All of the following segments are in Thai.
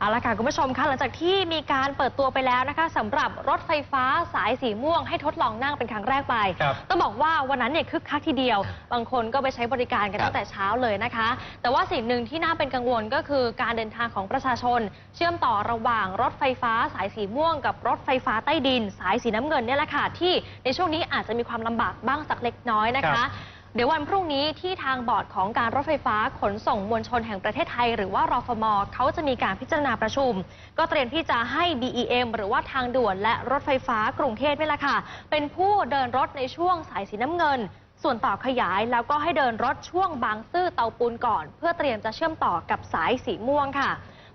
เอาละค่ะคุณผู้ชมคะหลังจากที่มีการเปิดตัวไปแล้วนะคะสำหรับรถไฟฟ้าสายสีม่วงให้ทดลองนั่งเป็นครั้งแรกไปครับต้องบอกว่าวันนั้นเนี่ยคึกคักทีเดียว บางคนก็ไปใช้บริการกันครับตั้งแต่เช้าเลยนะคะ แต่ว่าสิ่งหนึ่งที่น่าเป็นกังวลก็คือการเดินทางของประชาชน เชื่อมต่อระหว่างรถไฟฟ้าสายสีม่วง กับรถไฟฟ้าใต้ดิน สายสีน้ำเงินเนี่ยแหละค่ะที่ในช่วงนี้อาจจะมีความลำบากบ้างสักเล็กน้อยนะครัคะบเดี๋ยววันพรุ่งนี้ที่ทางบอร์ดของการรถไฟฟ้าขนส่งมวลชนแห่งประเทศไทย หรือว่ารฟมเขาจะมีการพิจารณาประชุม ก็เตรียมที่จะให้ BEM หรือว่าทางด่วนและรถไฟฟ้ากรุงเทพนี่แหละค่ะ เป็นผู้เดินรถในช่วงสายสีน้ำเงิน ส่วนต่อขยายแล้วก็ให้เดินรถช่วงบางซื่อเตาปูนก่อน เพื่อเตรียมจะเชื่อมต่อกับสายสีม่วงค่ะ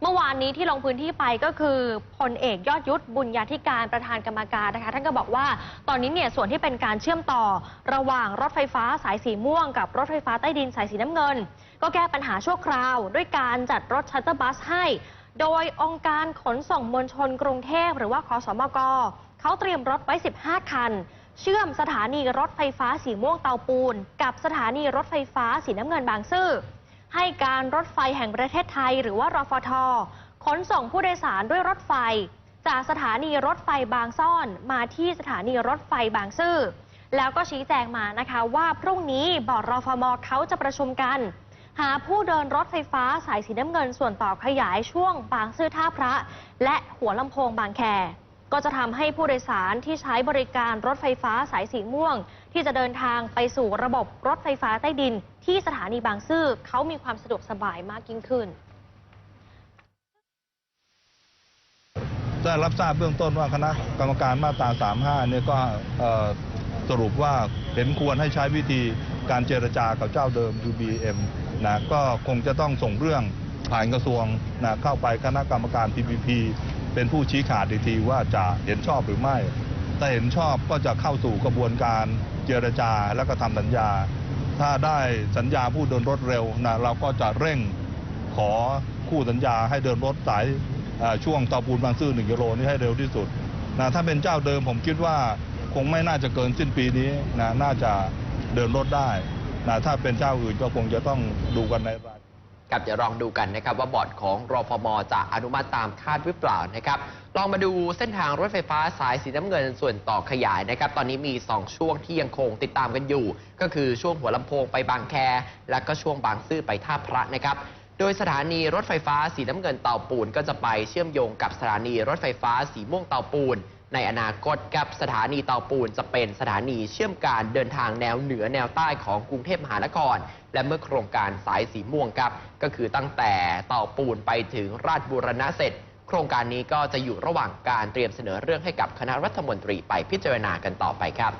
เมื่อวานนี้ที่ลงพื้นที่ไปก็คือพลเอกยอดยุทธบุญญาธิการประธานกรรมการนะคะ ท่านก็บอกว่าตอนนี้เนี่ยส่วนที่เป็นการเชื่อมต่อระหว่างรถไฟฟ้าสายสีม่วง กับรถไฟฟ้าใต้ดินสายสีน้ำเงิน ก็แก้ปัญหาชั่วคราว ด้วยการจัดรถชัตเตอร์บัสให้ โดยองค์การขนส่งมวลชนกรุงเทพหรือว่าคอสมกเขาเตรียมรถไว้ 15 คัน เชื่อมสถานีรถไฟฟ้าสีม่วงเตาปูน กับสถานีรถไฟฟ้าสีน้ำเงินบางซื่อ ให้การรถไฟแห่งประเทศไทย หรือว่ารฟท ขนส่งผู้โดยสารด้วยรถไฟ จากสถานีรถไฟบางซ่อนมาที่สถานีรถไฟบางซื่อ แล้วก็ชี้แจงมานะคะว่าพรุ่งนี้บอร์ดรฟมเขาจะประชุมกัน หาผู้เดินรถไฟฟ้าสายสีน้ำเงินส่วนต่อขยายช่วงบางซื่อท่าพระ และหัวลำโพงบางแคก็จะทำให้ผู้โดยสารที่ใช้บริการรถไฟฟ้าสายสีม่วง ที่จะเดินทางไปสู่ระบบรถไฟฟ้าใต้ดิน ที่สถานีบางซื่อเขามีความสะดวกสบายมากยิ่งขึ้น ได้รับทราบเบื้องต้นว่าคณะกรรมการมาตรา 35 เนี่ยก็เอ่อสรุปว่าเห็นควรให้ใช้วิธีการเจรจากับเจ้าเดิม UBM นะก็คงจะต้องส่งเรื่องผ่านกระทรวงนะเข้าไปคณะกรรมการ TPP เป็นผู้ชี้ขาดอีกทีว่าจะเห็นชอบหรือไม่ ถ้าเห็นชอบก็จะเข้าสู่กระบวนการเจรจาแล้วก็ทำสัญญา ถ้าได้สัญญาผู้เดินรถเร็วนะเราก็จะเร่งขอคู่สัญญาให้เดินรถสายช่วงเตาปูนบางซื่อ1กิโลนี่ให้เร็วที่สุดนะถ้าเป็นเจ้าเดิมผมคิดว่าคงไม่น่าจะเกินสิ้นปีนี้นะน่าจะเดินรถได้นะถ้าเป็นเจ้าอื่นก็คงจะต้องดูกันในราย ครับเดี๋ยวลองดูกันนะครับว่าบอร์ดของรฟมจะอนุมัติตามคาดหรือเปล่านะครับลองมาดูเส้นทางรถไฟฟ้าสายสีน้ำเงินส่วนต่อขยายนะครับตอนนี้มี 2 ช่วงที่ยังคงติดตามกันอยู่ ก็คือช่วงหัวลำโพงไปบางแค และก็ช่วงบางซื่อไปท่าพระนะครับโดยสถานีรถไฟฟ้าสีน้ำเงินเตาปูนก็จะไปเชื่อมโยงกับสถานีรถไฟฟ้าสีม่วงเตาปูน ในอนาคตกับสถานีเตาปูนจะเป็นสถานีเชื่อมการเดินทางแนวเหนือแนวใต้ของกรุงเทพมหานคร และเมื่อโครงการสายสีม่วงครับ ก็คือตั้งแต่เตาปูนไปถึงราชบูรณะเสร็จ โครงการนี้ก็จะอยู่ระหว่างการเตรียมเสนอเรื่องให้กับคณะรัฐมนตรีไปพิจารณากันต่อไปครับ